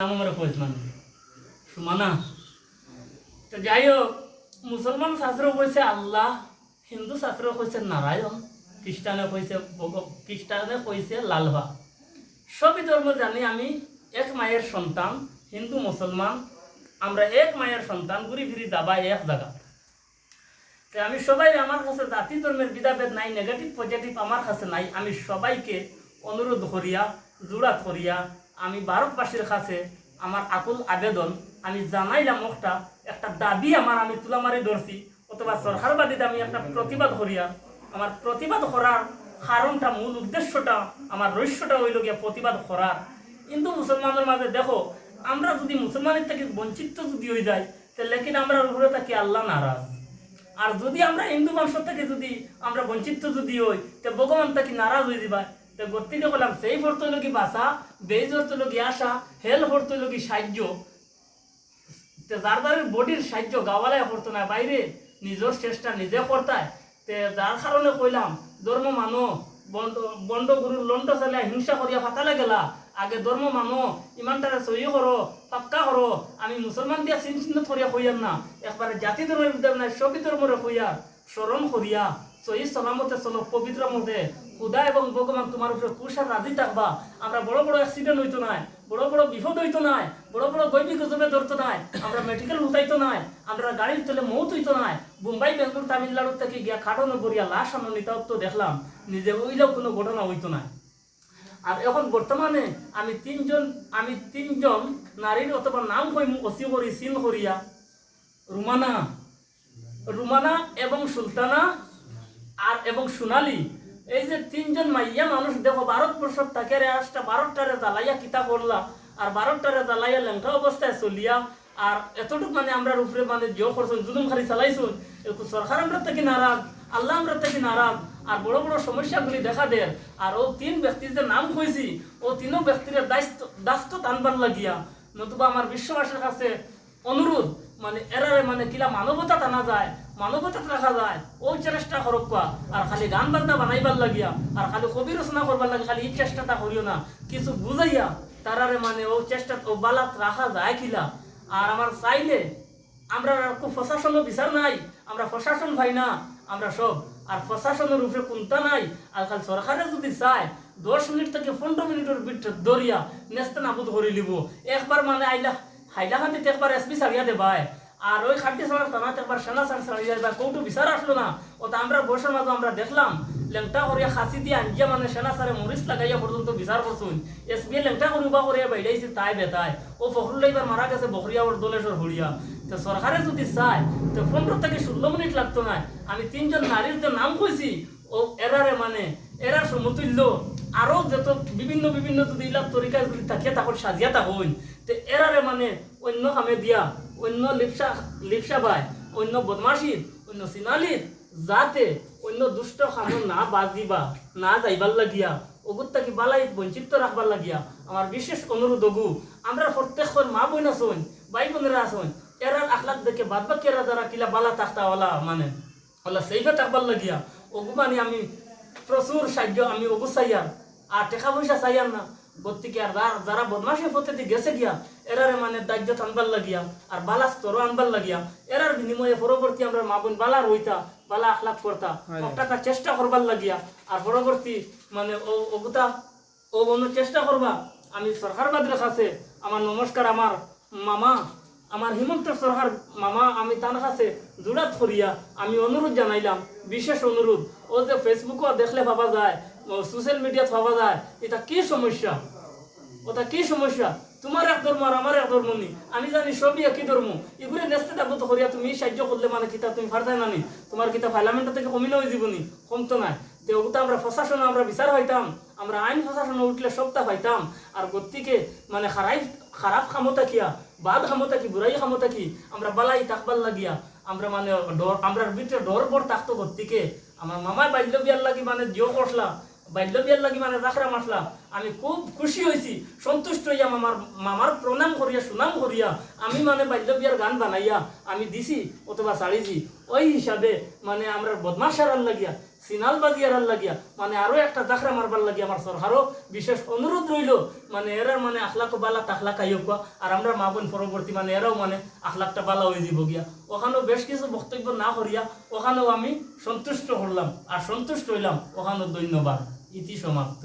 নাম আমার সুমানা। তো যাই হোক মুসলমান শাস্ত্র কইছে আল্লাহ, হিন্দু শাস্ত্র কইছে নারায়ণ, খ্রিস্টানে কইছে খ্রিস্টানে কইছে লালভা সবই ধর্ম জানি আমি, এক মায়ের সন্তান, হিন্দু, মুসলমান, আমরা এক মায়ের সন্তান, ঘুরি ফিরি যাবা এক জায়গা। তো আমি সবাই আমার কাছে জাতি ধর্মের বিধাভেদ নাই নেগেটিভ পজিটিভ আমার কাছে নাই, আমি সবাইকে অনুরোধ করিয়া জোড়া করিয়া আমি ভারতবাসীর কাছে আমার আকুল আবেদন, আমি জানাইলাম একটা একটা দাবি আমার, আমি তুলা তুলামারি ধরছি, অথবা সরকারবাদীতে আমি একটা প্রতিবাদ করিয়া, আমার প্রতিবাদ করার কারণটা, মূল উদ্দেশ্যটা, আমার রহস্যটা হইল গিয়া প্রতিবাদ করার। হিন্দু মুসলমানের মাঝে দেখো, আমরা যদি মুসলমানের থেকে বঞ্চিত যদি হয়ে যাই, তাহলে কি আমরা উপরে থাকি আল্লাহ নারাজ? আর যদি আমরা হিন্দু বংশ থেকে যদি আমরা বঞ্চিত যদি হই, তো ভগবান তাকে নারাজ হয়ে যাবা তো গতিকে বললাম সেই ভর্ত লোকি বাসা বেজ হেল সাহায্য। যার বডির সাহায্য, গাওয়ালায় না, বাইরে নিজের চেষ্টা নিজে তে যার কারণে কইলাম, ধর্ম মানো, বন্ড গুরুর লন্ড চালিয়া হিংসা করিয়া ফাতালে গেলা। আগে ধর্ম মানো ইমানটারে সহি করো পাক্কা করো। আমি মুসলমান দিয়া চিন চিহ্ন করিয়া কইয়ার না, একবারে জাতি ধর্মের বিদ্যা নাই, সবই ধর্মরে কইয়ার। স্মরণ করিয়া সহি সলামতে চলো পবিত্র মতে খুদা এবং ভগবান তোমার উপরে কুশার রাজি থাকবা। আমরা বড় বড় অ্যাক্সিডেন্ট হইতো নাই, বড় বড় বিপদ হইতো নাই, বড় বড় গৈবি গজবে ধরতো নাই, আমরা মেডিকেল উঠাইতো নাই, আমরা গাড়ির তলে মৌত হইতো নাই। মুম্বাই, বেঙ্গল তামিলনাড়ু থেকে গিয়া খাটনো বরিয়া লাশ আমরা নিতাও তো দেখলাম, নিজে ওইলেও কোনো ঘটনা হইতো না আর এখন বর্তমানে আমি তিনজন আমি তিনজন নারীর অথবা নাম কইম অসি করি সিন করিয়া রুমানা রুমানা এবং সুলতানা আর এবং সোনালি। এই যে তিনজন মাইয়া মানুষ, দেখো ভারতবর্ষর তাকে আসটা বারোটারে জ্বালাইয়া কিতা করলা, আর বারোটারে জ্বালাইয়া লেঙ্কা অবস্থায় চলিয়া, আর এতটুক মানে আমরা উপরে মানে জিও করছেন, জুলুম খালি চালাইছুন সরকার আমরা থেকে নারাজ, আল্লাহ আমরা থেকে নারাজ, আর বড় বড় সমস্যাগুলি দেখা দেয় আর ও তিন ব্যক্তির যে নাম কইছি, ও তিনও ব্যক্তির দায়িত্ব দাস্ত টানবার লাগিয়া, নতুবা আমার বিশ্ববাসীর কাছে অনুরোধ মানে এরারে মানে কিলা মানবতা টানা যায় মানবতা রাখা যায়। ওই চেষ্টা করক কোয়া আর খালি গান বাজনা বানাইবার লাগিয়া আর খালি কবি রচনা করবার লাগে, খালি এই চেষ্টাটা করিও না। কিছু বুঝাইয়া তারারে মানে ও চেষ্টা ও বালাত রাখা যায় কিলা। আর আমার চাইলে, আমরা খুব প্রশাসনও বিচার নাই, আমরা প্রশাসন ভাই না, আমরা সব আর প্রশাসনের উপরে কোনটা নাই আর খালি সরকারে যদি চায় দশ মিনিট থেকে পনেরো মিনিটের ভিতরে দরিয়া নেস্তে নাবুদ করে লিব। একবার মানে আইলা হাইলাকান্দিতে একবার এসপি সারিয়া দেবায় আর ওই খাদ্য সালার থানাতে একবার সেনা সার সারিয়া বা কৌটু বিচার আসলো না। ওটা আমরা বসে মাঝে আমরা দেখলাম, লেংটা করিয়া খাসি দিয়ে আনজিয়া মানে সেনা সারে মরিচ লাগাইয়া পর্যন্ত বিচার করছুন। এসপি লেংটা করিবা করিয়া বাইরাইছে তাই বেতাই। ও ফখরুল এবার মারা গেছে বখরিয়া ওর দলেশ্বর হরিয়া তো সরকারে যদি চায়, তো পনেরো থেকে ষোলো মিনিট লাগতো না আমি তিনজন নারীর যে নাম কইছি ও এরারে মানে এরার সমতুল্য। আরও যত বিভিন্ন বিভিন্ন যদি ইলাপ তরিকা যদি থাকিয়া তাকর সাজিয়া থাকুন তো এরারে মানে অন্য কামে দিয়া, অন্য লিপসা লিপসা বাই, অন্য বদমাশির অন্য সিনালির যাতে অন্য দুষ্ট খানো না বাজিবা, না যাইবার লাগিয়া, অগুত তাকি বালাই বঞ্চিত রাখবার লাগিয়া। আমার বিশেষ অনুরোধ অগু, আমরা প্রত্যেক মা বোন আসুন ভাই বোনেরা আসুন এরার আখলাক দেখে বাদ বাকি এরা যারা কিলা বালা তাখতাওয়ালা মানে হলা সেইফে থাকবার লাগিয়া। অগু মানে আমি প্রচুর সাহায্য আমি অগু চাইয়ার আর টাকা পয়সা চাইয়ার না। গতিকে আর যারা- বদমাসি পদ্ধতি গেছে গিয়া এরারে মানে দায়িত্ব আনবার লাগিয়া আর বালা স্তর আনবার লাগিয়া এরার বিনিময়ে পরবর্তী আমরা মা বোন বালা রইতা বালা আখলাক করতা একটা চেষ্টা করবার লাগিয়া আর পরবর্তী মানে ও অগুতা ও অন্য চেষ্টা করবা আমি সরকার সরকারবাদের কাছে আমার নমস্কার আমার মামা আমার হিমন্ত সরকার মামা আমি তার কাছে জোড়াত করিয়া আমি অনুরোধ জানাইলাম বিশেষ অনুরোধ। ও যে ফেসবুকও দেখলে ভাবা যায় সোশ্যাল মিডিয়াত ভাবা যায়, এটা কি সমস্যা? ওটা কি সমস্যা? তোমার এক ধর্ম আর আমার এক ধর্ম নি? আমি জানি সবই একই ধর্ম এগুলো নেস্তে থাকব তো করিয়া তুমি সাহায্য করলে মানে কিতা তুমি ফারতাই নানি তোমার কিতা পার্লামেন্ট থেকে কমিলে হয়ে যাবনি কমতো নাই। তো ওগুলো আমরা প্রশাসন আমরা বিচার হইতাম আমরা আইন প্রশাসনে উঠলে সবটা পাইতাম। আর গতিকে মানে খারাপ খারাপ ক্ষমতা কিয়া, বাদ ক্ষমতা কি বুড়াই ক্ষমতা কি? আমরা বালাই তাকবার লাগিয়া, আমরা মানে ডর আমরা ভিতরে ডর বর থাকতো গতিকে আমার মামায় বাল্য বিয়ার লাগি মানে জিও করলা বাল্য বিয়ার লাগি মানে জাখরা মাসলা আমি খুব খুশি হয়েছি সন্তুষ্ট হইয়া মামার মামার প্রণাম করিয়া সুনাম করিয়া আমি মানে বাল্য বিয়ার গান বানাইয়া, আমি দিছি অথবা ছাড়িছি ওই হিসাবে মানে আমরা বদমাস সারার লাগিয়া সিনাল বাজিয়ার লাগিয়া মানে আরও একটা জাখরা মারবার লাগিয়া আমার সরকারও বিশেষ অনুরোধ রইল মানে এরার মানে আখলাক বালা টাখলা খাইও কোয়া আর আমরা মা বোন পরবর্তী মানে এরাও মানে আখলাকটা বালা হয়ে যাব গিয়া। ওখানেও বেশ কিছু বক্তব্য না করিয়া ওখানেও আমি সন্তুষ্ট হলাম আর সন্তুষ্ট হইলাম। ওখানেও ধন্যবাদ। ইতি সমাপ্ত।